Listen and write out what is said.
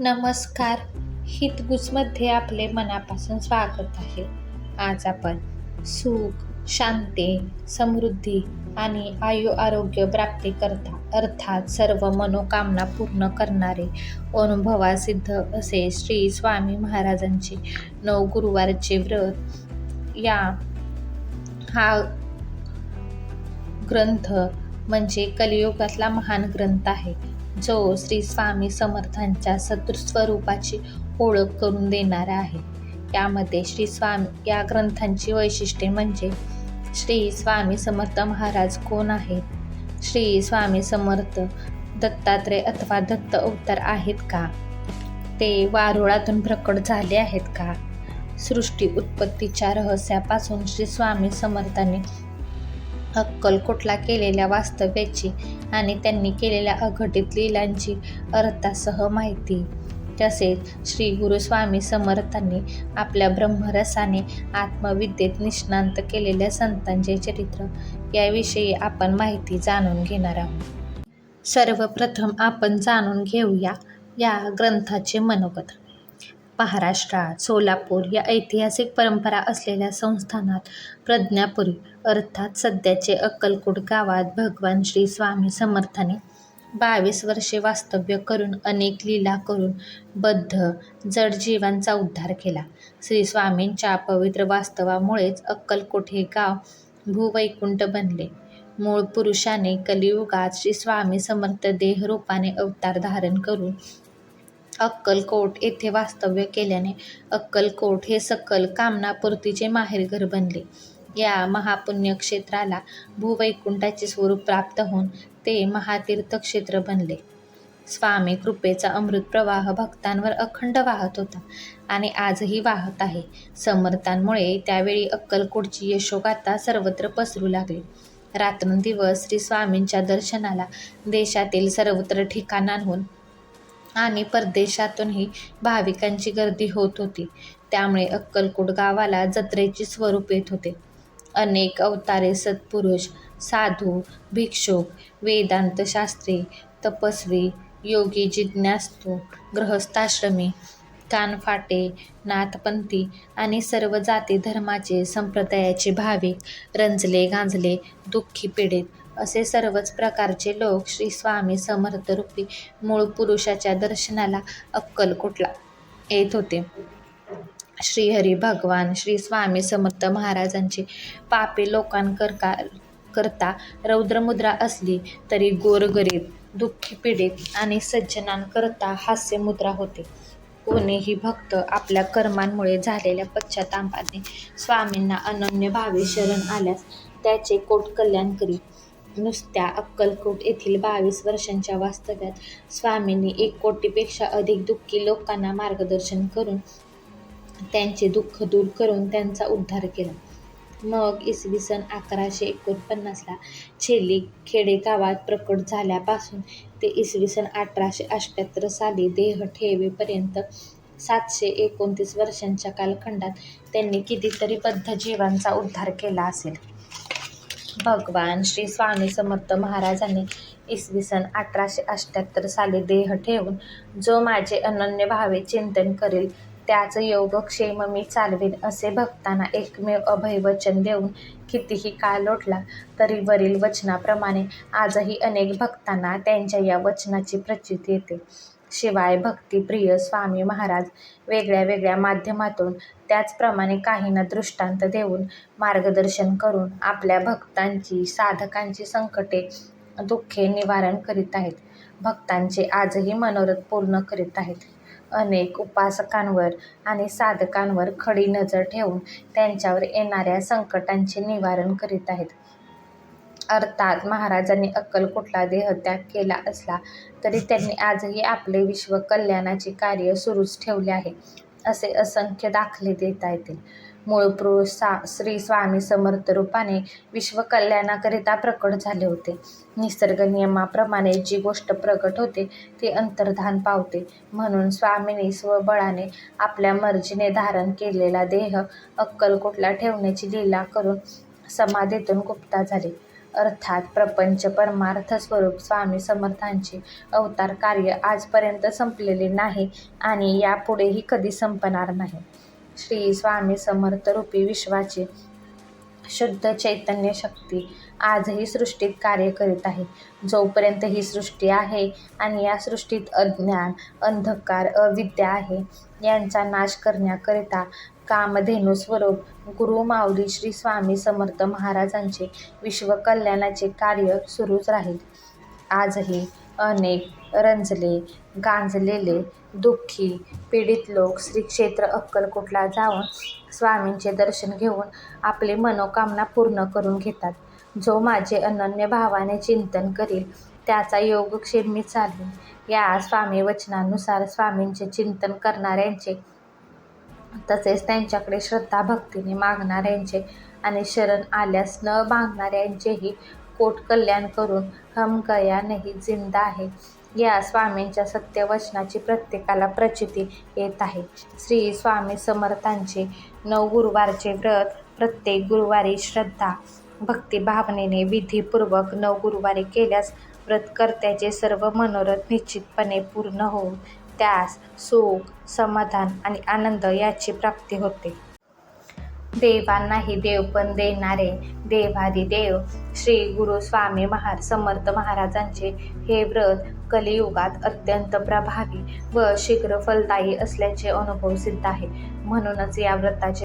नमस्कार. हितगुजमध्ये आपले मनापासून स्वागत आहे. आज आपण सुख शांती समृद्धी आणि आयु आरोग्य प्राप्तीकरता अर्थात सर्व मनोकामना पूर्ण करणारे अनुभवासिद्ध असे श्री स्वामी महाराजांचे नऊ गुरुवारचे व्रत. या हा ग्रंथ म्हणजे कलियुगातला महान ग्रंथ आहे. जो श्री स्वामी समर्थांच्या सतृस्वरूपाची ओळख करून देणारा आहे. यामध्ये श्री स्वामी या ग्रंथांची वैशिष्ट्ये म्हणजे श्री स्वामी समर्थ महाराज कोण आहेत? श्री स्वामी समर्थ दत्तात्रय अथवा दत्त अवतार आहेत का? ते वारुळातून प्रकट झाले आहेत का? सृष्टी उत्पत्तीच्या रहस्यापासून श्री स्वामी समर्थांनी अक्कलकोटला केलेल्या वास्तव्याची आणि त्यांनी केलेल्या अघटित लीलांची अर्थासह माहिती. तसेच श्री गुरुस्वामी समर्थांनी आपल्या ब्रह्मरसाने आत्मविद्येत निष्णांत केलेल्या संतांचे चरित्र याविषयी आपण माहिती जाणून घेणार आहोत. सर्वप्रथम आपण जाणून घेऊया या ग्रंथाचे मनोगत महाराष्ट्रात सोलापूर या ऐतिहासिक परंपरा असलेल्या संस्थानात प्रज्ञापुरी अर्थात सध्याचे अक्कलकोट गावात भगवान श्री स्वामी समर्थाने बावीस वर्षे वास्तव्य करून अनेक लीला करून बद्ध जडजीवांचा उद्धार केला. श्री स्वामींच्या पवित्र वास्तवामुळेच अक्कलकोट हे गाव भूवैकुंठ बनले. मूळ पुरुषाने कलियुगात श्री स्वामी समर्थ देहरूपाने अवतार धारण करून अक्कलकोट येथे वास्तव्य केल्याने अक्कलकोट हे सकल कामनापूर्तीचे माहेरघर बनले. या महापुण्य क्षेत्राला भूवैकुंठाचे स्वरूप प्राप्त होऊन ते महातीर्थक्षेत्र बनले. स्वामी कृपेचा अमृत प्रवाह भक्तांवर अखंड वाहत होता आणि आजही वाहत आहे. समर्थांमुळे त्यावेळी अक्कलकोटची यशोगाथा सर्वत्र पसरू लागली. रात्रंदिवस श्री स्वामींच्या दर्शनाला देशातील सर्वत्र ठिकाणांहून आणि परदेशातूनही भाविकांची गर्दी होत होती. त्यामुळे अक्कलकोट गावाला जत्रेचे स्वरूप येत होते. अनेक अवतारे सत्पुरुष साधू भिक्षुक वेदांतशास्त्री तपस्वी योगी जिज्ञास्तु गृहस्थाश्रमी कानफाटे नाथपंथी आणि सर्व जाती धर्माचे संप्रदायाचे भाविक रंजले गांजले दुःखी पीडित असे सर्वच प्रकारचे लोक श्री स्वामी समर्थरूपी मूळ पुरुषाच्या दर्शनाला अक्कलकोटला येत होते. श्रीहरी भगवान श्री स्वामी समर्थ महाराजांची पापे लोकांकरता करता रौद्रमुद्रा असली तरी गोरगरीब दुःखी पीडित आणि सज्जनांकरता हास्यमुद्रा होते. कोणीही भक्त आपल्या कर्मांमुळे झालेल्या पश्चातापाने स्वामींना अनन्य भावे शरण आल्यास त्याचे कोट कल्याण करी. नुसत्या अक्कलकोट येथील बावीस वर्षांच्या वास्तव्यात स्वामींनी एक कोटीपेक्षा अधिक दुःखी लोकांना मार्गदर्शन करून त्यांचे दुःख दूर करून त्यांचा उद्धार केला. मग इसवी सन अकराशे एकोणपन्नासला छेली खेडेगावात प्रकट झाल्यापासून ते इसवी सन अठराशे अठ्ठ्याहत्तर साली देह ठेवेपर्यंत सातशे एकोणतीस वर्षांच्या कालखंडात त्यांनी कितीतरी बद्ध जीवांचा उद्धार केला असेल. भगवान श्री स्वामी समर्थ महाराजांनी इसवी सन अठराशे अठ्ठ्याहत्तर साली देह ठेवून जो माझे अनन्य भावे चिंतन करेल त्याच योगक्षेम मी चालवीन असे भक्तांना एकमेव अभय वचन देऊन कितीही काळ लोटला तरी वरील वचनाप्रमाणे आजही अनेक भक्तांना त्यांच्या या वचनाची प्रचिती येते. शिवाय भक्तिप्रिय स्वामी महाराज वेगळ्या वेगळ्या माध्यमातून त्याचप्रमाणे काहींना दृष्टांत देऊन मार्गदर्शन करून आपल्या भक्तांची साधकांची संकटे दुःखे निवारण करीत आहेत. भक्तांचे आजही मनोरथ पूर्ण करीत आहेत. अनेक उपासकांवर आणि साधकांवर खडी नजर ठेवून त्यांच्यावर येणाऱ्या संकटांचे निवारण करीत आहेत. अर्थात महाराजांनी अक्कलकोटला देहत्याग केला असला तरी त्यांनी आजही आपले विश्वकल्याणाचे कार्य सुरूच ठेवले आहे असे असंख्य दाखले देता येतील. मूळ पुरुष सा श्री स्वामी समर्थ रूपाने विश्वकल्याणाकरिता प्रकट झाले होते. निसर्ग नियमाप्रमाणे जी गोष्ट प्रकट होते ती अंतर्धान पावते. म्हणून स्वामींनी स्वबळाने आपल्या मर्जीने धारण केलेला देह अक्कलकोटला ठेवण्याची लीला करून समाधीतून गुप्ता झाले. अर्थात प्रपंच परमार्थ स्वरूप स्वामी समर्थांचे अवतार कार्य आजपर्यंत संपलेले नाही आणि यापुढेही कधी संपणार नाही. श्री स्वामी समर्थ रूपी विश्वाची शुद्ध चैतन्य शक्ती आजही सृष्टीत कार्य करीत आहे. जोपर्यंत ही सृष्टी आहे आणि या सृष्टीत अज्ञान, अंधकार, अविद्या आहे, यांचा नाश करण्याकरिता कामधेनू स्वरूप गुरु माऊली श्री स्वामी समर्थ महाराजांचे विश्वकल्याणाचे कार्य सुरूच राहील. आजही अनेक रंजले, गांजलेले, दुःखी, पीडित लोक श्री क्षेत्र अक्कलकोटला जाऊन स्वामींचे दर्शन घेऊन आपली मनोकामना पूर्ण करून घेतात. जो माझे अनन्य भावाने चिंतन करील त्याचा योगक्षेम मी चालेल या स्वामी वचनानुसार स्वामींचे चिंतन करणाऱ्यांचे तसेच त्यांच्याकडे श्रद्धा भक्तीने मागणाऱ्यांचे आणि शरण आल्यास न मागणाऱ्यांचेही कोट कल्याण करून हम गया जिंदा आहे या स्वामींच्या सत्य वचनाची प्रत्येकाला प्रचिती येत आहे. श्री स्वामी समर्थांचे नवगुरुवारचे व्रत प्रत्येक गुरुवारी श्रद्धा, भक्तिभावनेने विधीपूर्वक नऊ गुरुवारी केल्यास व्रतकर्त्याचे सर्व मनोरथ निश्चितपणे पूर्ण होऊन त्यास सुख, समाधान आणि आनंद याची प्राप्ती होते. देवांनाही देवपण देणारे देवाधिदेव श्री गुरु स्वामी महार समर्थ महाराजांचे हे व्रत कलियुगात अत्यंत प्रभावी व शीघ्र फलदायी असल्याचे अनुभव सिद्ध आहे. म्हणूनच या व्रताचे